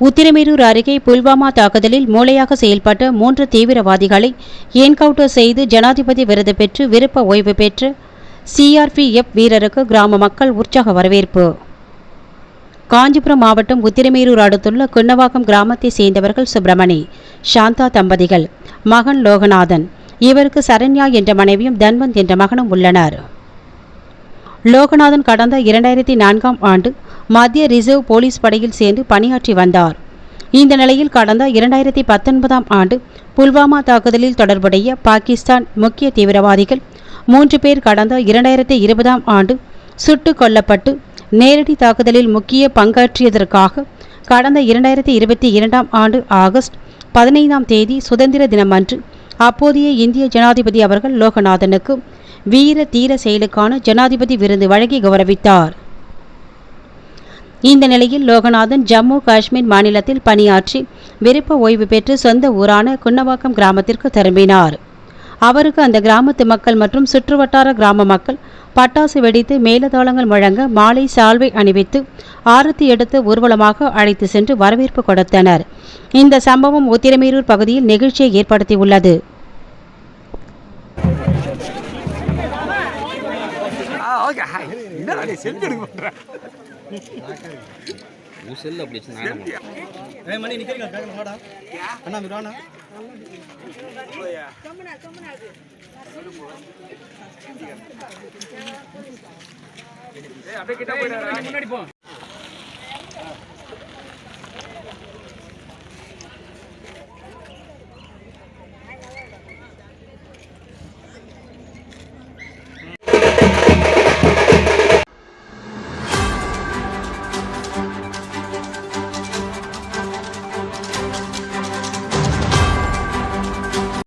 உத்திரமேரூர் அருகே புல்வாமா தாக்குதலில் மூளையாக செயல்பட்ட மூன்று தீவிரவாதிகளை என்கவுண்டர் செய்து ஜனாதிபதி விருது பெற்று விருப்ப ஓய்வு பெற்று சிஆர்பிஎஃப் வீரருக்கு கிராம மக்கள் உற்சாக வரவேற்பு. காஞ்சிபுரம் மாவட்டம் உத்திரமேரூர் அடுத்துள்ள குன்னவாக்கம் கிராமத்தைச் சேர்ந்தவர்கள் சுப்பிரமணி சாந்தா தம்பதிகள் மகன் லோகநாதன் இவருக்கு சரண்யா என்ற மனைவியும் தன்வந்த் என்ற மகனும் உள்ளனர். லோகநாதன் கடந்த இரண்டாயிரத்தி நான்காம் ஆண்டு மத்திய ரிசர்வ் போலீஸ் படையில் சேர்ந்து பணியாற்றி வந்தார். இந்த நிலையில் கடந்த இரண்டாயிரத்தி பத்தொன்பதாம் ஆண்டு புல்வாமா தாக்குதலில் தொடர்புடைய பாகிஸ்தான் முக்கிய தீவிரவாதிகள் மூன்று பேர் கடந்த இரண்டாயிரத்தி இருபதாம் ஆண்டு சுட்டுக் கொல்லப்பட்டு நேரடி தாக்குதலில் முக்கிய பங்காற்றியதற்காக கடந்த இரண்டாயிரத்தி இருபத்தி இரண்டாம் ஆண்டு ஆகஸ்ட் பதினைந்தாம் தேதி சுதந்திர தினமன்று அப்போதைய இந்திய ஜனாதிபதி அவர்கள் லோகநாதனுக்கு வீர தீர செயலுக்கான ஜனாதிபதி விருது வழங்கி கௌரவித்தார். இந்த நிலையில் லோகநாதன் ஜம்மு காஷ்மீர் மாநிலத்தில் பணியாற்றி விருப்ப ஓய்வு பெற்று சொந்த ஊரான குன்னவாக்கம் கிராமத்திற்கு திரும்பினார். அவருக்கு அந்த கிராமத்து மக்கள் மற்றும் சுற்றுவட்டார கிராம மக்கள் பட்டாசு வெடித்து மேலதாளங்கள் வழங்க மாலை சால்வை அணிவித்து ஆரத்தி எடுத்து ஊர்வலமாக அழைத்து சென்று வரவேற்பு கொடுத்தனர். இந்த சம்பவம் உத்திரமேரூர் பகுதியில் நெகிழ்ச்சியை ஏற்படுத்தியுள்ளது. ஓகே. நீ செல்ஃபி எடுக்க உன் செல்லு அப்படி வச்சு நான் என்ன ஏய் மணி நிக்கிறீங்க. வாடா. அண்ணா மீ வாண்ணா அப்படியே கிட்ட போயிடாத